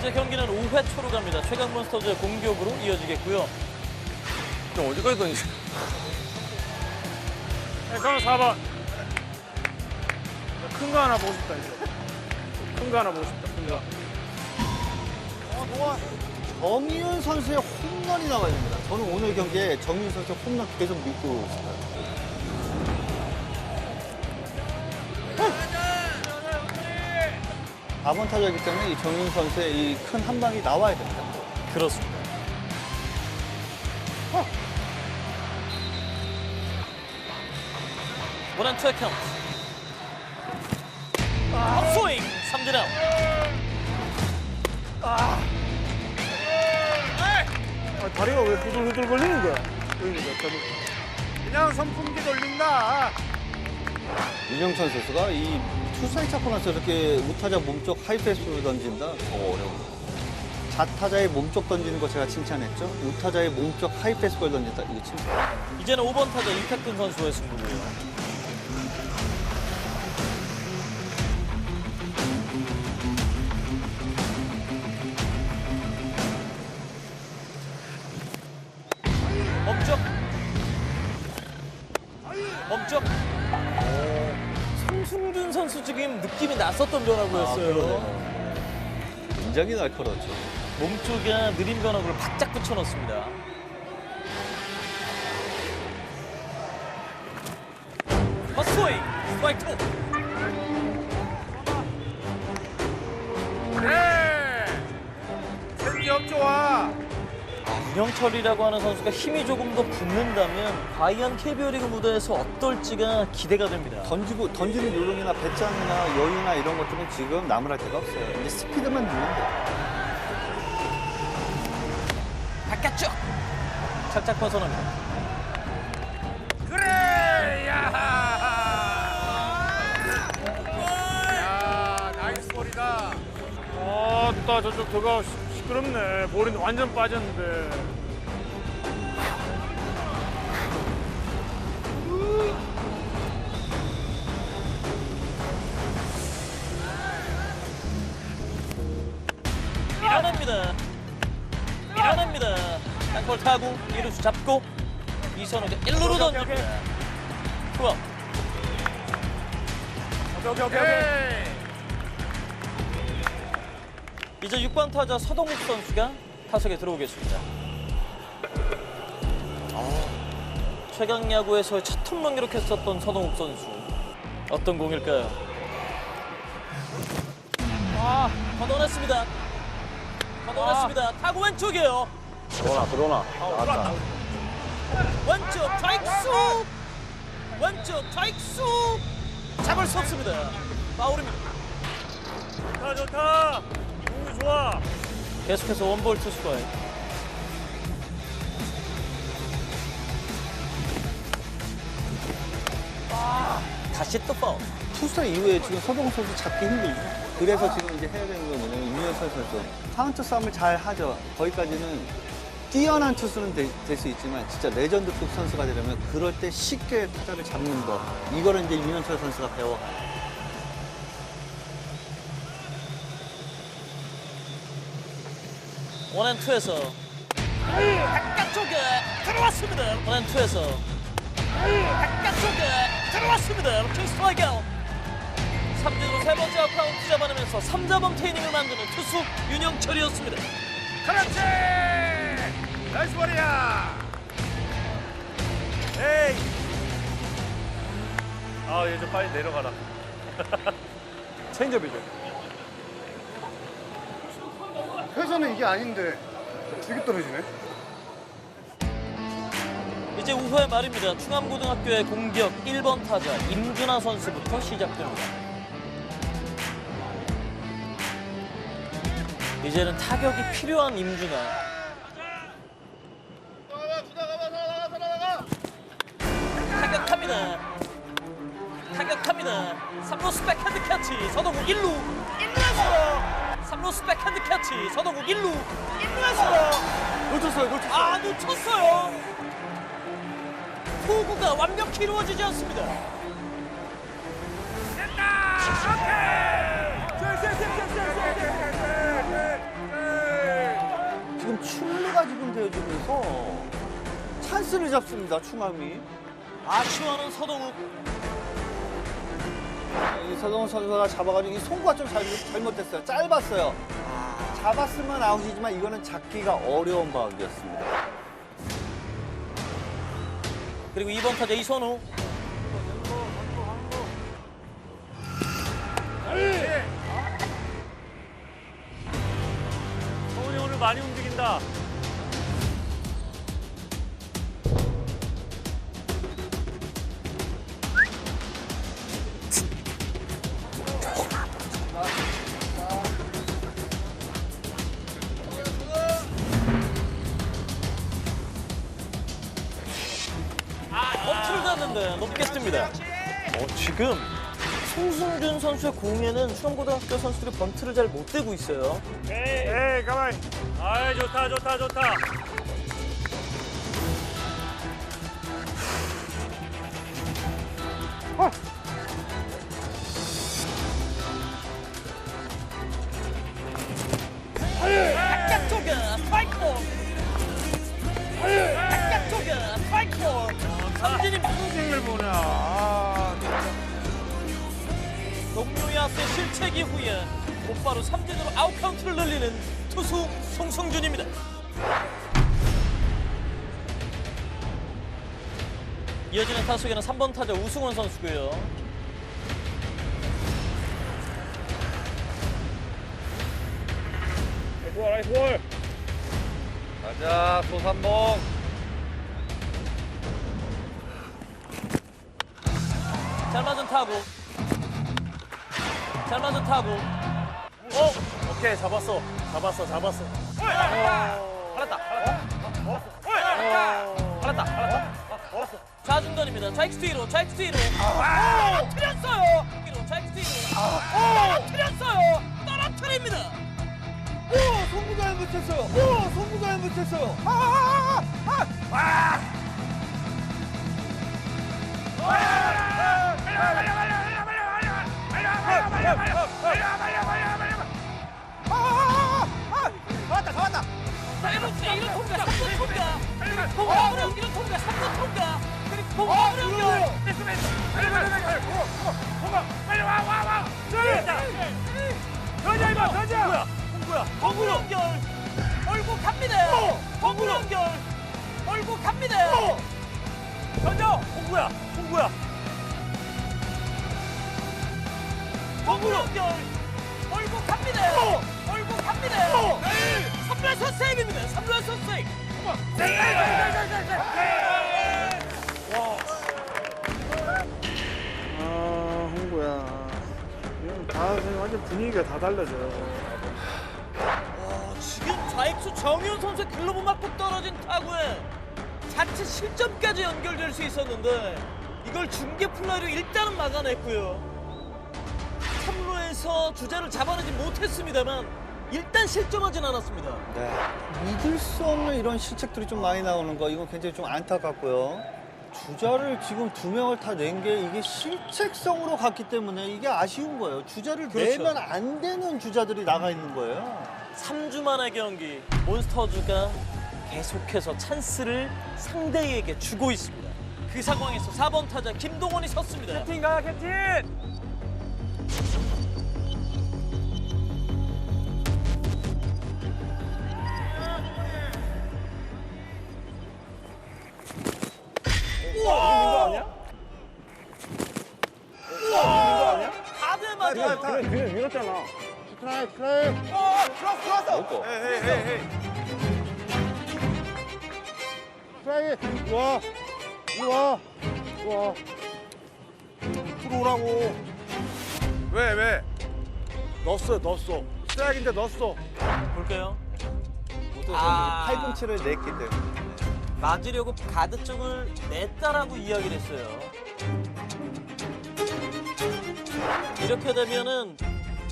이제 경기는 5회 초로 갑니다. 최강 몬스터즈의 공격으로 이어지겠고요. 좀 어디까지 던지? 네, 그럼 4번. 큰 거 하나 보고 싶다, 이제. 큰 거 하나 보고 싶다, 큰 거. 정희윤 선수의 홈런이 나와야 됩니다. 저는 오늘 경기에 정희윤 선수의 홈런 계속 믿고 있어요. 아번 타자이기 때문에 이 정희윤 선수의 이 큰 한 방이 나와야 됩니다. 그렇습니다. 원앤투의 카운트. 헛스윙 삼진 아웃. 아, 다리가 왜 후들후들 걸리는 거야? 그러니까. 그냥 선풍기 돌린다. 윤영찬 선수가 이 투사이 잡고 나서 이렇게 우타자 몸쪽 하이패스로 던진다? 더 어려워. 좌타자의 몸쪽 던지는 거 제가 칭찬했죠? 우타자의 몸쪽 하이패스볼 던진다? 이거 칭찬. 이제는 5번 타자 이태근 선수의 승부고요. 느낌이 났었던 변화구였어요. 굉장히 날카롭죠. 몸쪽에 느린 변화구를 바짝 붙여넣습니다. 헛스윙 스트라이크 투. 네! 생기업 좋아. 윤영철이라고 하는 선수가 힘이 조금 더 붙는다면 과연 KBO 리그 무대에서 어떨지가 기대가 됩니다. 던지고 던지는 요령이나 배짱이나 여유나 이런 것들은 지금 남을 할 데가 없어요. 이제 스피드만 넣으면 돼요. 바깥쪽 살짝 벗어납니다. 그래! 야! 야, 나이스 볼이다. 어따 저쪽 들어가 시- 시끄럽네. 볼이 완전 빠졌는데. 밀어냅니다. 밀어냅니다. 땅볼 타고 이루수 잡고 이선호가 1루로 던집니다. 투아웃. 오케이, 오케이, 오케이. 오케이. 이제 6번 타자 서동욱 선수가 타석에 들어오겠습니다. 아, 최강 야구에서 첫 홈런 기록했었던 서동욱 선수. 어떤 공일까요? 아, 걷어냈습니다. 걷어냈습니다. 타고 왼쪽이에요. 들어오나 들어오나. 나왔다. 왼쪽 트라이크수! 왼쪽 트라이크수! 잡을 수 없습니다. 파울입니다. 좋다, 좋다. 좋아. 계속해서 원볼 투수가요. 아, 다시 또 파울. 투수 이후에 지금 서동훈 선수 잡기 힘들죠. 그래서 지금 이제 해야 되는 건 뭐냐면 윤현철 선수 카운트 싸움을 잘 하죠. 거기까지는 뛰어난 투수는 될 수 있지만 진짜 레전드급 선수가 되려면 그럴 때 쉽게 타자를 잡는 거 이거를 이제 윤현철 선수가 배워가요. 원앤투에서 바깥쪽에 들어왔습니다. 원앤투에서 바깥쪽에 들어왔습니다. 루킹 스트라이크 아웃. 3주로 세 번째 아웃 카운트 잡아내면서 3자범 테이닝을 만드는 투수 윤영철이었습니다. 그렇지! 나이스 볼이야! 에이! 아, 얘 좀 빨리 내려가라. 체인지업이죠. 회사는 이게 아닌데 이게 떨어지네. 이제 우회 말입니다. 충암고등학교의 공격 1번 타자 임준하 선수부터 시작됩니다. 이제는 타격이 필요한 임준하. 충암이. 아쉬워하는 서동욱. 이 서동훈 선수가 잡아가지고 이 송구가 좀 잘, 잘못됐어요. 짧았어요. 잡았으면 아웃이지만 이거는 잡기가 어려운 바운드였습니다. 그리고 2번 타자 이선우. 성훈이 오늘 많이 움직인다. 선수의 공에는 수원고등학교 선수들이 번트를 잘 못 대고 있어요. 에이, 가만히. 아이, 좋다, 좋다, 좋다. 바깥쪽에 스트라이크! 바깥쪽에 스트라이크! 삼진이 을 보냐. 아, 동료야수의 실책 이후에 곧바로 삼진으로 아웃카운트를 늘리는 투수 송승준입니다. 이어지는 타석에는 3번 타자 우승원 선수고요. 나이스 볼, 나이스 볼. 가자, 소삼봉. 잘 맞은 타구. 잘 맞은 타구. 어, 오케이, 잡았어. 잡았어, 잡았어. 팔았다. 팔았다. 팔았다. 좌중간입니다. 좌익스 뒤로, 좌익스 뒤로. 오! 틀렸어요. 뒤로, 좌익스 뒤로. 오! 틀렸어요. 떨어뜨립니다. 오! 송구가 잘못했어요! 오! 송구가 잘못했어요! 아! 아! 아! 아! 자, 이런 이런 공구 연결. 얼고 갑니다. 공구 연결. 얼고 갑니다. 던져. 홍구야, 공구 연결. 얼고 갑니다. 얼고 갑니다. 3루에서 세이브입니다. 3루에서 세이브. 아, 홍구야. 이건 다 완전 분위기가 다 달라져요. 어, 지금 좌익수 정윤 선수의 글러브 맞고 떨어진 타구에 자체 실점까지 연결될 수 있었는데 이걸 중계 플라이로 일단은 막아냈고요. 3루에서 주자를 잡아내지 못했습니다만 일단 실점하진 않았습니다. 네. 믿을 수 없는 이런 실책들이 좀 많이 나오는 거 이건 굉장히 좀 안타깝고요. 주자를 지금 두 명을 다 낸 게 이게 실책성으로 갔기 때문에 이게 아쉬운 거예요. 주자를 그렇죠. 내면 안 되는 주자들이 나가 있는 거예요. 3주 만의 경기 몬스터즈가 계속해서 찬스를 상대에게 주고 있습니다. 그 상황에서 4번 타자 김동원이 섰습니다. 캡틴 가, 캡틴. 스트라이크 스트라이크 먹고. 스트라이크 와 이와 와 들어오라고 왜, 왜? 넣었어, 넣었어. 스트라이크인데 넣었어. 모두 아. 팔꿈치를 냈기 때문에. 맞으려고 가드 쪽을 냈다라고 이야기를 했어요. 이렇게 되면은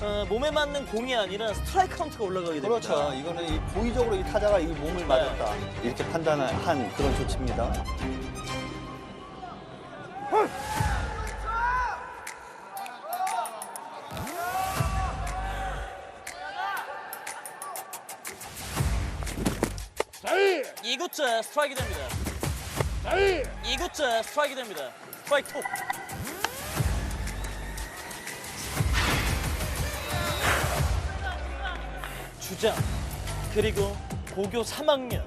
어, 몸에 맞는 공이 아니라 스트라이크 카운트가 올라가게 됩니다. 그렇죠. 이거는 이 고의적으로 이 타자가 이 몸을 맞았다. 이렇게 판단한 그런 조치입니다. 2구째 스트라이크 됩니다. 2구째 스트라이크 됩니다. 스트라이크 투. 주장 그리고 고교 3학년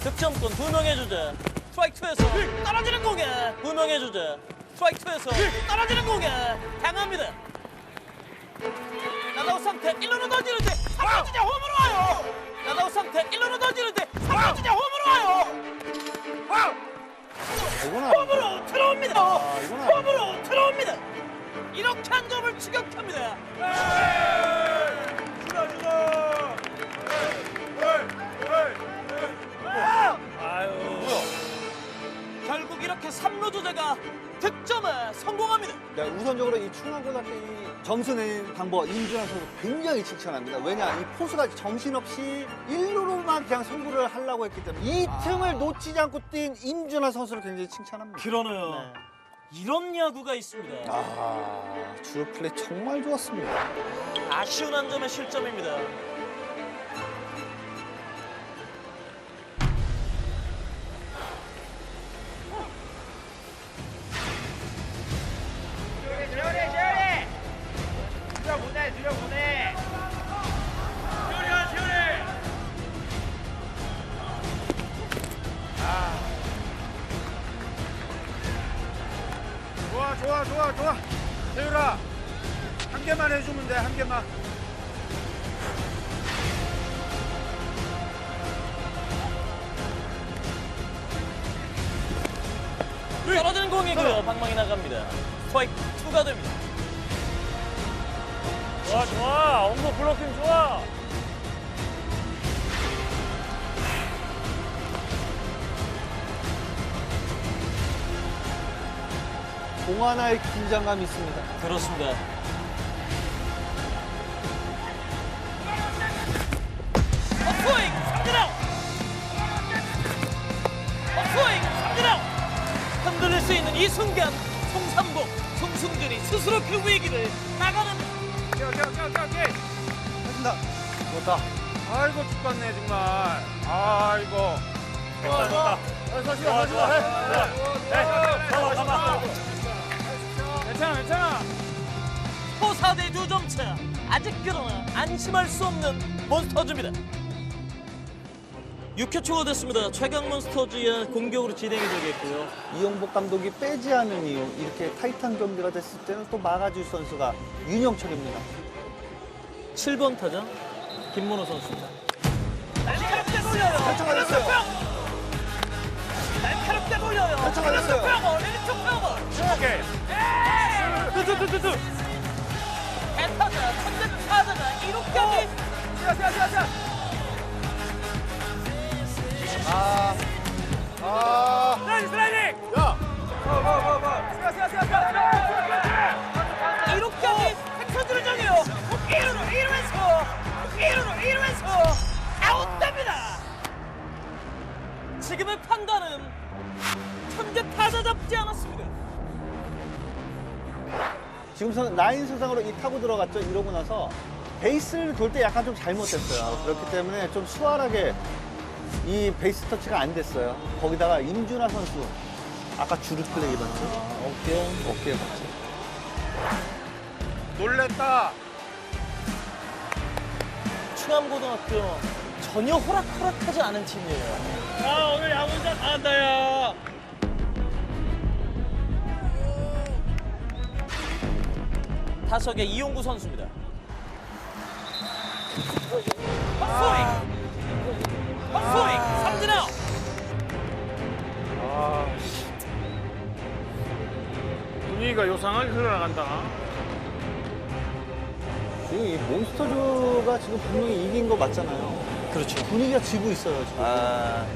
득점권 두 명의 주자 스트라이크 투에서 떨어지는 공에 두 명의 주자 스트라이크 투에서 떨어지는 공에 당합니다. 나다우 상태 1루로 던지는데 3루 주자 홈으로 와요. 나다우 상태 1루로 던지는데 3루 주자 홈으로 와요. 홈으로 들어옵니다. 이거는 홈으로 들어옵니다. 이렇게 한 점을 추격합니다. 결국 이렇게 3루 주자가 득점에 성공합니다. 네, 우선적으로 이 충남고등학교 이 점수 내는 방법 임준환 선수 굉장히 칭찬합니다. 왜냐 이 포수가 정신없이 1루로만 그냥 승부를 하려고 했기 때문에 이 틈을 놓치지 않고 뛴 임준환 선수를 굉장히 칭찬합니다. 그러네요. 이런 야구가 있습니다. 아 주요 플레이 정말 좋았습니다. 아쉬운 한 점의 실점입니다. 공하나의 긴장감이 있습니다. 그렇습니다. 업스윙 삼진 아웃. 업스윙 삼진 아웃. 흔들릴 수 있는 이 순간 송삼복, 송승준이 스스로 그 위기를 나가는 뛰어, 뛰어, 뛰어, 뛰어. 했습니다. 좋다. 아이고, 죽겠네, 정말. 아이고. 좋아 좋아 좋아 좋아 해 잡아 잡아 괜찮아, 괜찮아. 포사대 두점차 아직 그러나 안심할 수 없는 몬스터즈입니다. 6회 초가 됐습니다. 최강 몬스터즈의 공격으로 진행이 되겠고요. 이용복 감독이 빼지 않은 이유 이렇게 타이트한 경기가 됐을 때는 또 막아줄 선수가 윤영철입니다. 7번 타자 김문호 선수입니다. 날카롭게 돌려요. 결정 걸렸어요. 날카롭게 돌려요. 결정 걸렸어요. 왼쪽 왼쪽 페어볼. 오케이 뚜뚜뚜뚜 대타자, 천재 타자가 이렇게 아, 아. 슬라이딩 슬라이딩 이렇게 정해요. 1루로 1루에서 1루로 1루에서 아웃됩니다. 지금의 판단은 천재 타자 잡지 않았습니다. 지금 선 라인 수상으로 이 타고 들어갔죠. 이러고 나서 베이스를 돌 때 약간 좀 잘못됐어요. 그렇기 때문에 좀 수월하게 이 베이스 터치가 안 됐어요. 거기다가 임준하 선수 아까 주루 플레이 봤죠? 어깨 어깨 봤죠? 놀랬다. 충암고등학교 전혀 호락호락하지 않은 팀이에요. 아 오늘 야구 진짜 잘한다 야 타석의 이용구 선수입니다. 헛스윙! 헛스윙! 삼진 아웃! 아, 분위기가 요상하게 흘러나간다 지금 이 몬스터즈가 지금 분명히 이긴 거 맞잖아요. 그렇죠. 분위기가 지고 있어요. 지금. 아,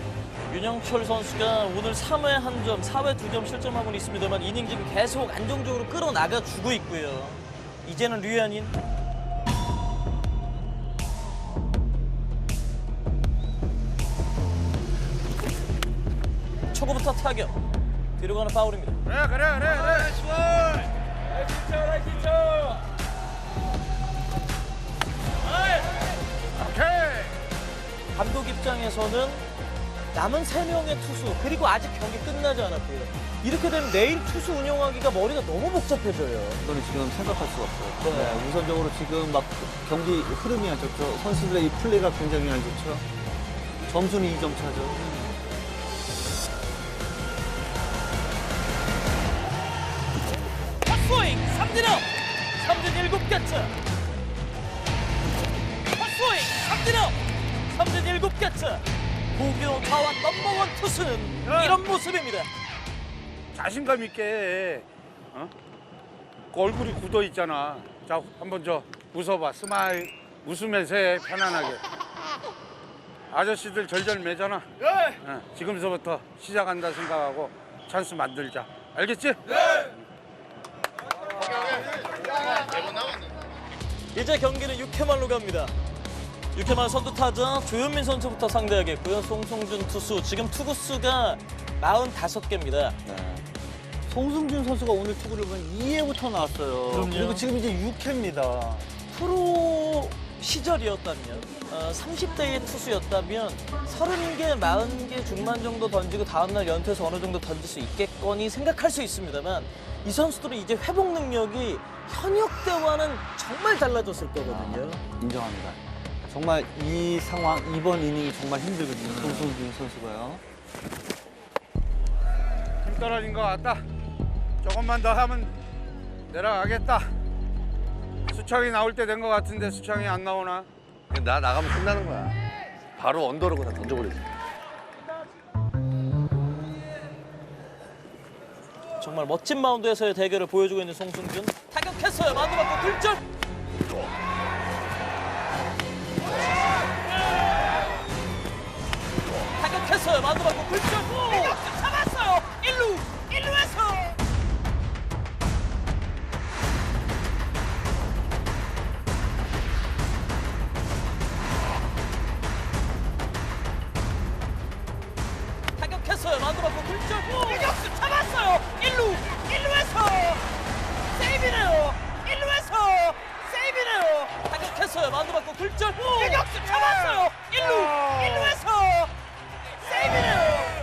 윤영철 선수가 오늘 3회 한 점, 4회 두 점 실점하고는 있습니다만 이닝 지금 계속 안정적으로 끌어나가 주고 있고요. 이제는 류현인. 초구부터 타격. 뒤로 가는 파울입니다. 그래 그래 그래 그래. 아, 나이스 볼. 나이스 볼. 나이스 오케이. 감독 입장에서는 남은 세명의 투수 그리고 아직 경기 끝나지 않았고요. 이렇게 되면 내일 투수 운영하기가 머리가 너무 복잡해져요. 이거는 지금 생각할 수가 없어요. 네. 네, 우선적으로 지금 막 경기 흐름이 안 좋죠. 선수들의 이 플레이가 굉장히 안 좋죠. 점수는 2점 차죠. 헛스윙 삼진업 삼진 일곱 개째 헛스윙 삼진업 삼진 일곱 개째 타완 넘버원 투수는 야! 이런 모습입니다 자신감 있게 해. 어? 그 얼굴이 굳어 있잖아. 자, 한번 저 웃어봐. 스마일 웃으면서 해. 편안하게. 아저씨들 절절 매잖아. 어, 지금서부터 시작한다 생각하고 찬스 만들자. 알겠지? 이제 경기는 6회 말로 갑니다 6회말 선두 타자 조현민 선수부터 상대하겠고요 송송준 투수 지금 투구수가 45개입니다 네. 송승준 선수가 오늘 투구를 보면 2회부터 나왔어요. 그럼요. 그리고 지금 이제 6회입니다. 프로 시절이었다면 어, 30대의 투수였다면 30개, 40개 중반 정도 던지고 다음날 연투에서 어느 정도 던질 수 있겠거니 생각할 수 있습니다만 이 선수들은 이제 회복 능력이 현역 때와는 정말 달라졌을 거거든요. 인정합니다. 정말 이 상황, 이번 이닝이 정말 힘들거든요. 송승준 선수가요. 힘 떨어진 것 같다. 조금만 더 하면 내려가겠다. 수창이 나올 때 된 것 같은데 수창이 안 나오나? 나 나가면 끝나는 거야. 바로 언더로 그냥 던져버리지. 정말 멋진 마운드에서의 대결을 보여주고 있는 송승준 타격했어요. 마운드 받고 굴절. 타격했어요. 받고 굴절. 잡았어요. 1루 1루에서 타격했어요. 받고 굴절. 유격수 잡았어요. 1루 1루에서 세이브네요. 1루에서 세이브네요. 타격했어요. 마운드 받고 굴절. 유격수 잡았어요. 1루 1루에서 세이브네요.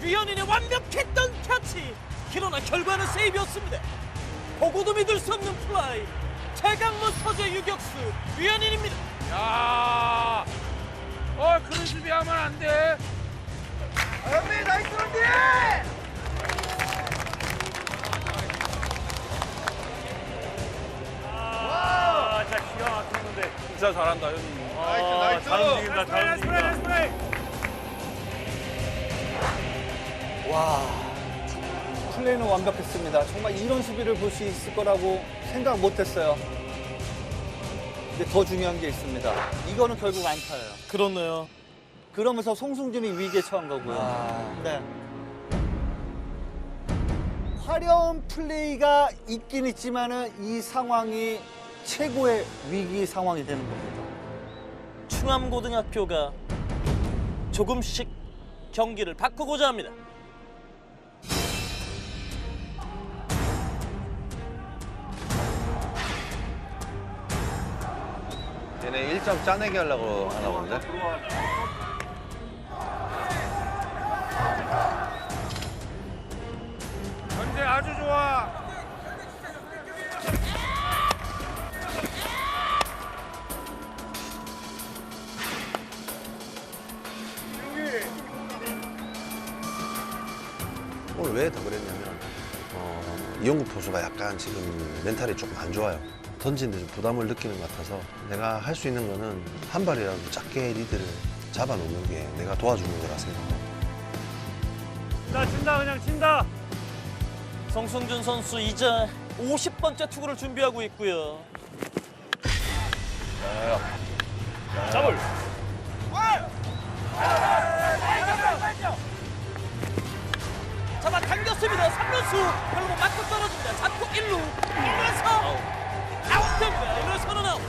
류현인의 완벽했던 캐치. 그러나 결과는 세이브였습니다. 보고도 믿을 수 없는 플라이. 최강문 서재 유격수 류현인입니다. 야, 어 그런 수비하면 안 돼. 현미 나이스 런디! 진짜 잘한다, 현이. 아, 잘 움직인다, 잘 움직인다. 와, 플레이는 완벽했습니다. 정말 이런 수비를 볼 수 있을 거라고 생각 못 했어요. 근데 더 중요한 게 있습니다. 이거는 결국 안타예요. 그렇네요. 그러면서 송승준이 위기에 처한 거고요. 네. 화려한 플레이가 있긴 있지만은 이 상황이 최고의 위기 상황이 되는 겁니다. 충암고등학교가 조금씩 경기를 바꾸고자 합니다. 얘네 1점 짜내기 하려고 하나 본데? 현재 아주 좋아. 왜 더 그랬냐면 어, 이용구 포수가 약간 지금 멘탈이 조금 안 좋아요. 던지는데 좀 부담을 느끼는 것 같아서 내가 할 수 있는 거는 한 발이라도 작게 리드를 잡아놓는 게 내가 도와주는 거라 생각하고 친다, 친다, 그냥 친다. 성승준 선수 이제 50번째 투구를 준비하고 있고요. 더블. 잡아 당겼습니다. 3루수 결국 맞고 떨어집니다. 잡고 1루 1루에서 아웃됩니다. 1루에서는 아웃.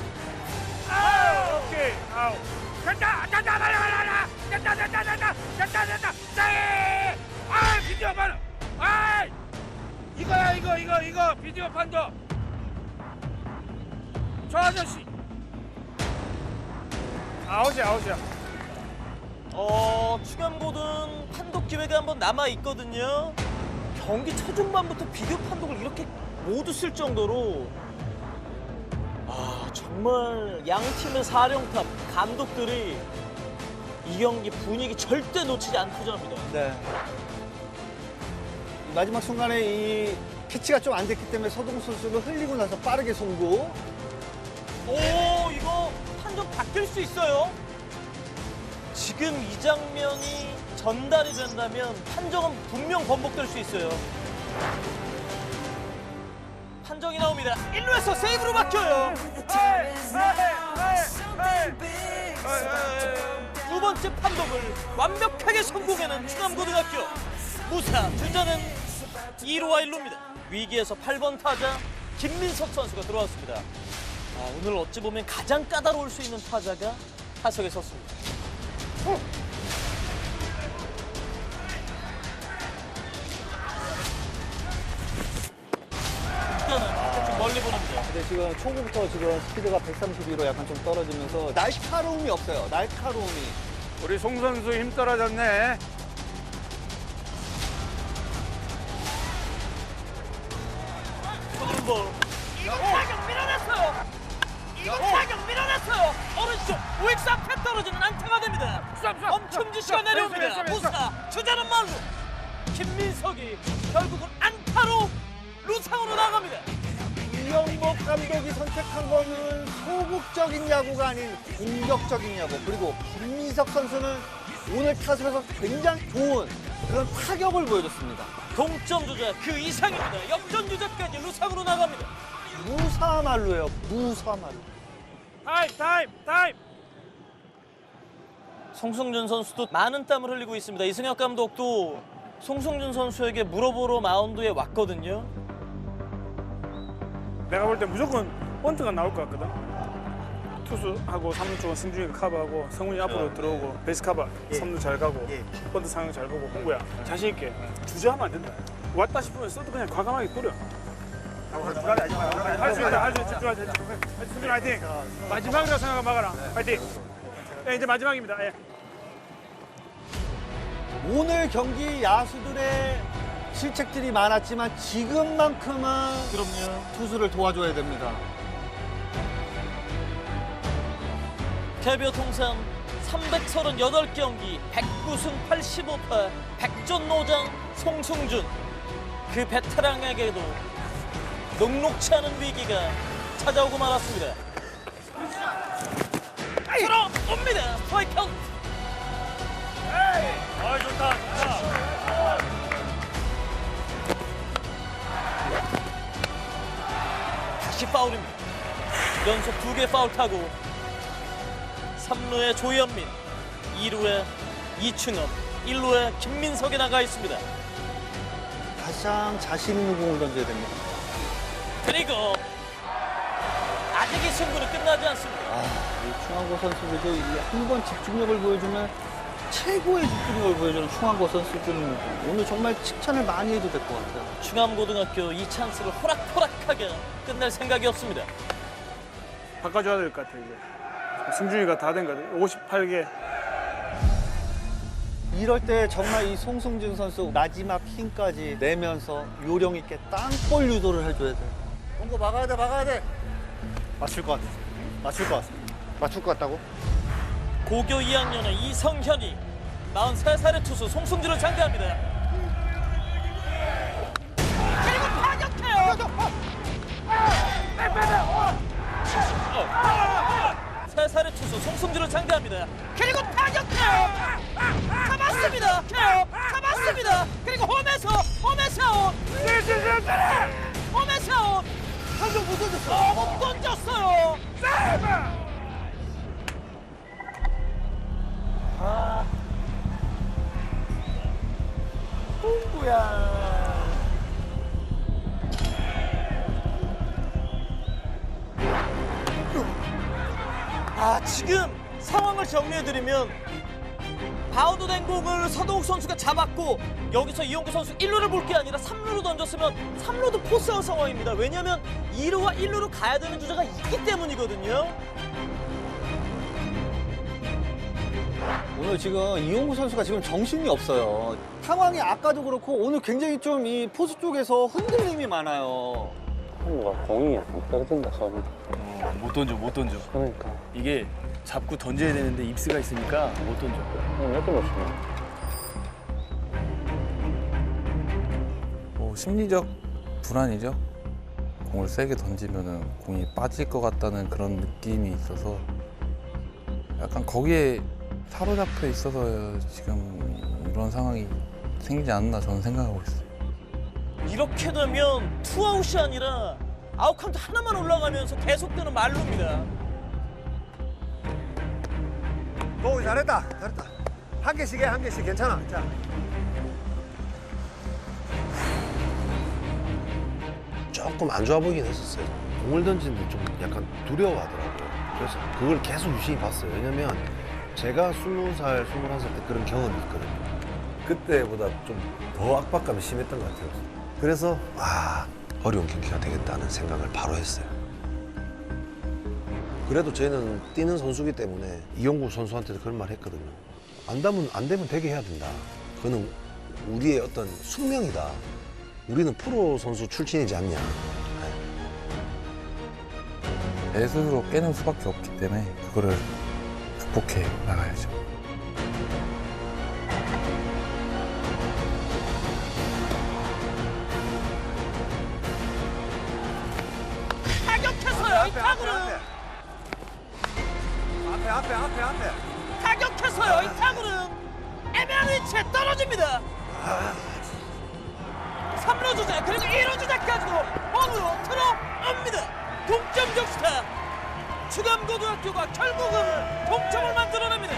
오케이, 아웃. 됐다, 빨리, 빨리, 빨리. 됐다, 됐다, 됐다, 됐다, 됐다. 세이! 아, 비디오 판. 아, 이거야, 이거, 이거, 이거 비디오 판도. 저 아저씨 아웃이야 아웃이야. 어, 추gam고든 판독 기회가 한번 남아 있거든요. 경기 초중반부터 비디오 판독을 이렇게 모두 쓸 정도로 아 정말 양 팀의 사령탑 감독들이 이 경기 분위기 절대 놓치지 않고자 합니다. 네. 마지막 순간에 이 피치가 좀 안 됐기 때문에 서동 선수는 흘리고 나서 빠르게 송구. 오 이거 판정 바뀔 수 있어요. 지금 이 장면이 전달이 된다면 판정은 분명 번복될 수 있어요. 판정이 나옵니다. 1루에서 세이브로 바뀌어요. 두 번째 판독을 완벽하게 성공해낸 충암고등학교. 무사 주자는 2루와 1루입니다. 위기에서 8번 타자 김민석 선수가 들어왔습니다. 아, 오늘 어찌 보면 가장 까다로울 수 있는 타자가 타석에 섰습니다. 지금 초구부터 지금 스피드가 132로 약간 좀 떨어지면서 날카로움이 없어요. 날카로움이. 우리 송 선수 힘 떨어졌네. 초등볼. 이거 타격 밀어냈어요. 이거 타격 밀어냈어요. 오른쪽 우익수 앞에 떨어지는 안타가 됩니다. 엄청지 씨가 내려옵니다. 무사 주자는 말로 김민석이 결국은 안타로 루상으로 나갑니다. 이영복 감독이 선택한 거는 소극적인 야구가 아닌 공격적인 야구. 그리고 김민석 선수는 오늘 타석에서 굉장히 좋은 그런 타격을 보여줬습니다. 동점 주자 그 이상입니다. 역전 주자까지 루상으로 나갑니다. 무사말로예요. 무사말로. 타임 타임 타임. 송승준 선수도 많은 땀을 흘리고 있습니다. 이승엽 감독도 송승준 선수에게 물어보러 마운드에 왔거든요. 내가 볼 때 무조건 번트가 나올 것 같거든. 투수하고 삼루 쪽은 승준이가 커버하고 성훈이 앞으로 들어오고 베이스 커버 삼루 잘 가고 번트 상황 잘 보고 홍구야 자신 있게 주저하면 안 된다. 왔다 싶으면 써도 그냥 과감하게 뿌려. 할 수 있다, 할 수 있다. 집중하자. 승준 화이팅. 마지막이라고 생각하고 막아라. 화이팅. 네, 이제 마지막입니다. 예. 오늘 경기 야수들의 실책들이 많았지만 지금만큼은 그럼요. 투수를 도와줘야 됩니다. KBO 통산 338경기 109승 85패 백전노장 송승준 그 베테랑에게도 녹록치 않은 위기가 찾아오고 말았습니다. 들어옵니다. 스트라이크 카운트. 아, 좋다, 좋다. 다시 파울입니다. 연속 두 개 파울 타고 3루에 조현민, 2루에 이충업, 1루에 김민석이 나가 있습니다. 가장 자신 있는 공을 던져야 됩니다. 그리고 아직 이 승부는 끝나지 않습니다. 아, 이 충항고 선수들도 한 번 집중력을 보여주면 최고의 집중력을 보여주는 충항고 선수들은 오늘 정말 칭찬을 많이 해도 될 것 같아요. 충암고등학교 이 찬스를 호락호락하게 끝낼 생각이 없습니다. 바꿔줘야 될 것 같아, 이제. 승준이가 다 된 것 같아. 58개. 이럴 때 정말 이 송승준 선수 마지막 힘까지 내면서 요령 있게 땅볼 유도를 해줘야 돼요. 홍고 막아야 돼, 막아야 돼. 맞출 것 같아. 맞출 것 같아. 맞출 것 같다고? 고교 2학년의 이성현이 43살의 투수 송승준을 상대합니다. 그리고 타격해요. 세 살의 투수 송승준을 상대합니다. 그리고 타격해요. 잡았습니다. 해요. 잡았습니다. 그리고 홈에서 홈에서. 홈에서. 한점 못 던졌어. 못 던졌어요. 아 지금 상황을 정리해드리면 바우드된 공을 서동욱 선수가 잡았고 여기서 이용규 선수 1루를 볼 게 아니라 3루로 던졌으면 3루도 포스아웃 상황입니다. 왜냐하면 2루와 1루로 가야 되는 주자가 있기 때문이거든요. 오늘 지금 이용구 선수가 지금 정신이 없어요. 상황이 아까도 그렇고 오늘 굉장히 좀 이 포수 쪽에서 흔들림이 많아요. 뭔가 공이 안 떨어진다 처음에 어, 못 던져, 못 던져. 그러니까 이게 잡고 던져야 되는데 입스가 있으니까 못 던져. 몇개 놓치네 뭐 심리적 불안이죠. 공을 세게 던지면은 공이 빠질 것 같다는 그런 느낌이 있어서 약간 거기에 사로잡혀 있어서 지금 이런 상황이 생기지 않나 저는 생각하고 있어요. 이렇게 되면 투아웃이 아니라 아웃카운트 하나만 올라가면서 계속되는 말로입니다. 오 잘했다 잘했다 한 개씩 해한 개씩 괜찮아 자 조금 안 좋아 보이긴 했었어요. 공을 던지는데 좀 약간 두려워하더라고요. 그래서 그걸 계속 유심히 봤어요. 왜냐면 제가 스무 살, 스물한 살 때 그런 경험이 있거든요. 그때보다 좀 더 압박감이 심했던 것 같아요. 그래서 아 어려운 경기가 되겠다는 생각을 바로 했어요. 그래도 저희는 뛰는 선수기 때문에 이용구 선수한테도 그런 말 했거든요. 안 되면 안 되면 되게 해야 된다. 그거는 우리의 어떤 숙명이다. 우리는 프로 선수 출신이지 않냐. 내 스스로 깨는 수밖에 없기 때문에 그거를 극복해 나가야죠. 타격했어요. 이 타구는 앞에 앞에 앞에 앞에 타격했어요. 이 타구는 애매한 위치에 떨어집니다. 3루 주자 그리고 1루 주자까지도 홈으로 들어옵니다. 동점 적시타 추감고등학교가 결국은 동점을 만들어냅니다.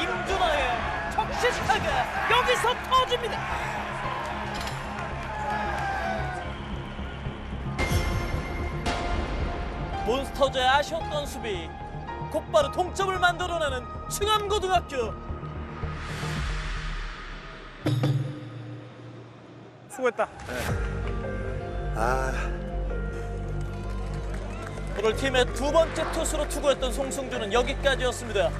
임준하의 적시타가 여기서 터집니다. 몬스터즈의 아쉬웠던 수비 곧바로 동점을 만들어내는 충암고등학교 수고했다. 아, 오늘 팀의 두 번째 투수로 투구했던 송승준은 여기까지였습니다.